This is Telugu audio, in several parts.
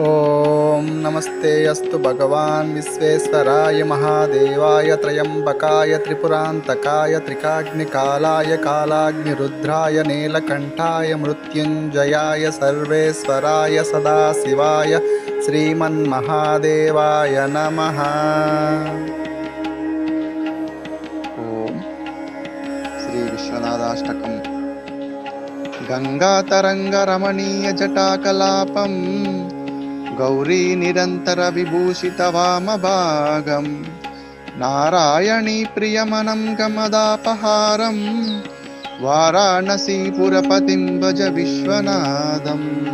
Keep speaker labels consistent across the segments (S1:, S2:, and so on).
S1: ఓం నమస్తే అస్తు భగవాన్ విశ్వేశ్వరాయ మహాదేవాయ త్రయంబకాయ త్రిపురాంతకాయ త్రికాగ్నికాలాయ కాలాగ్నిరుద్రాయ నీలకంఠాయ మృత్యుంజయాయ సర్వేశ్వరాయ సదాశివాయ శ్రీమన్మహాదేవాయ నమ.
S2: ఓం శ్రీ విశ్వనాథాష్టకం. గంగాతరంగ రమణీయ జటాకలాపం. గౌరీ నిరంతర విభూషిత వామభాగం నారాయణీ ప్రియమనం గమదాపహారం. వారాణసీపురపతిం భజ విశ్వనాథం.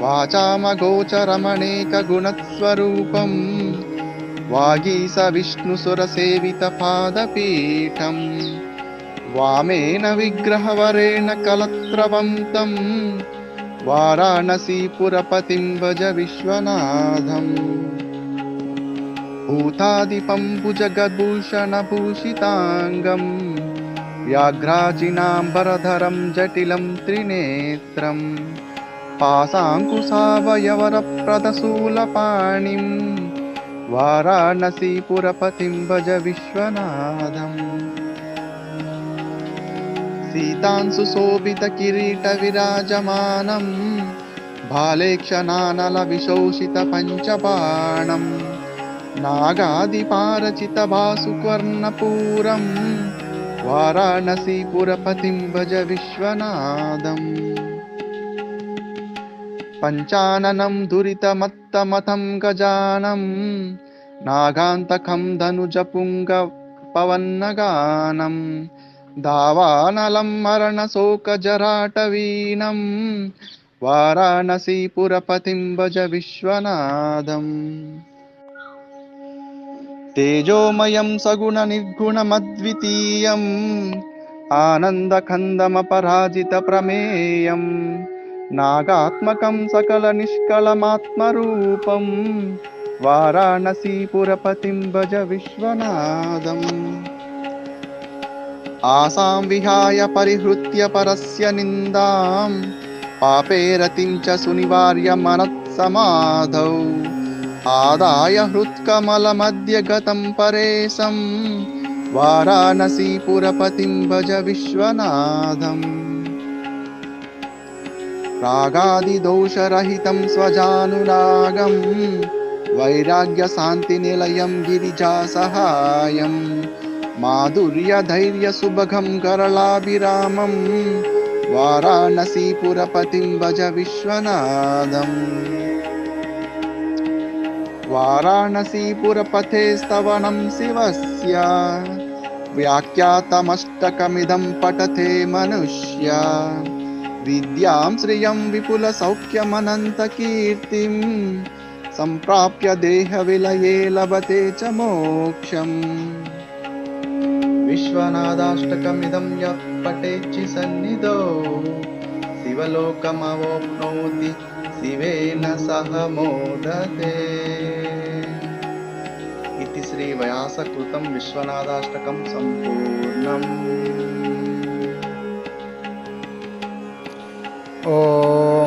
S2: వాచామగోచరమణేకగుణస్వరూపం వాగీస విష్ణుసురసేవితపాదపీఠం वाराणसीपुरपतिं भज विश्वनाथम् भूतादिपम्बुजगभूषणभूषिताङ्गं व्याघ्राजिनाम्बरधरं जटिलं त्रिनेत्रम्। पाशाङ्कुसावयवरप्रदशूलपाणिं वाराणसीपुरपतिं भज विश्वनाथम् सीतांशुशोभित किरीट विराजमानम् बालेक्षनानलविशोषित पञ्चबाणादिपारचितपतिं भज विश्वनादम् पञ्चाननं दुरितमत्तमथं गजानम् नागान्तखं धनुजपुङ्गपवन्नगानम् దావానలం మరణ శోక జరాటవీనం విశ్వనాథం వారాణసీపురపతిం భజ విశ్వనాథం. తేజోమయం సగుణ నిర్గుణమద్వితీయం ఆనందకందమపరాజిత ప్రమేయం నాగాత్మకం సకల నిష్కళమాత్మరూపం వారాణసీపురపతిం భజ విశ్వనాథం. ఆసాం విహాయ పరిహృత్య పరస్య నిందాం. పాపేరతించ సునివార్య మనత్సమాధౌ. ఆదాయ హృత్కమలమద్య గతం పరేశం. వారాణసీపురపతిం భజ విశ్వనాథం. రాగాదిదోషరహితం స్వజానురాగం. వైరాగ్యశాంతినిలయం గిరిజాసహాయం माधुर्यधैर्यसुभगं करलाभिरामं वाराणसीपुरपतिं भज विश्वनादम् वाराणसीपुरपथे स्तवनं शिवस्य व्याख्यातमष्टकमिदं पठते मनुष्य। विद्यां श्रियं विपुलसौख्यमनन्तकीर्तिं सम्प्राप्य देहविलये लभते च मोक्षम्। విశ్వనాథాష్టకమిదం యః సన్నిధో శివలోకమవోప్నోతి శివేన సహమోదతే ఇది శ్రీ వ్యాసకృతం విశ్వనాథాష్టకం సంపూర్ణం ఓ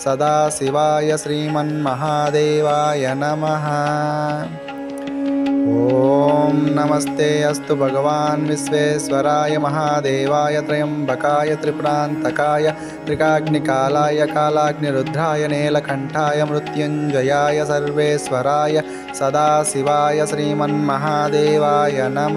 S1: సదాశివాయ శ్రీమన్మహాదేవాయ నమ ఓం నమస్తే అస్తు భగవాన్ విశ్వేశ్వరాయ మహాదేవాయ త్రయంబకాయ త్రిపురాంతకాయ త్రికాగ్నికాలాయ కాలాగ్నిరుద్రాయ నీలకంఠాయ మృత్యుంజయాయ సర్వేశ్వరాయ సదాశివాయ శ్రీమన్మహాదేవాయ నమ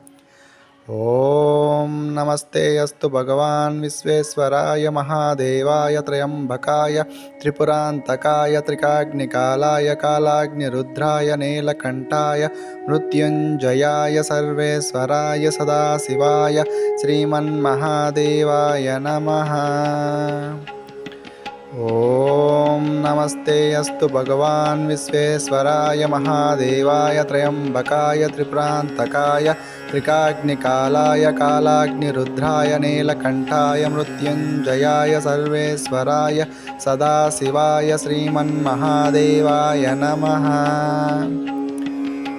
S1: ఓం నమస్తే అస్తు భగవాన్ విశ్వేశ్వరాయ మహాదేవాయ త్రయంబకాయ త్రిపురాంతకాయ త్రికాగ్నికాలాయ కాలాగ్నిరుద్రాయ నీలకంఠాయ మృత్యుంజయాయ సర్వేశ్వరాయ సదాశివాయ శ్రీమన్మహాదేవాయ నమ. ఓం నమస్తే అస్తు భగవాన్ విశ్వేశ్వరాయ మహాదేవాయ త్రయంబకాయ త్రిప్రాంతకాయ त्रिकाग्निकालाय कालाग्निरुद्राय नीलकण्ठाय मृत्युञ्जयाय सर्वेश्वराय सदाशिवाय श्रीमन्महादेवाय नमः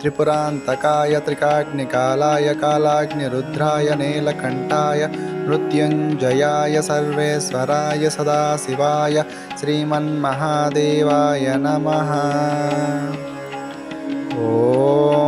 S1: त्रिपुरान्तकाय त्रिकाग्निकालाय कालाग्निरुद्राय नीलकण्ठाय मृत्युञ्जयाय सर्वेश्वराय सदाशिवाय श्रीमन्महादेवाय नमः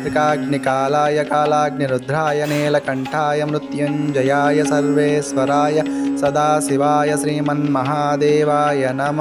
S1: త్రికాగ్నికాలాయ కాలాగ్నిరుద్రాయ నీలకంఠాయ మృత్యుంజయాయ సర్వేశ్వరాయ సదాశివాయ శ్రీమన్మహాదేవాయ నమ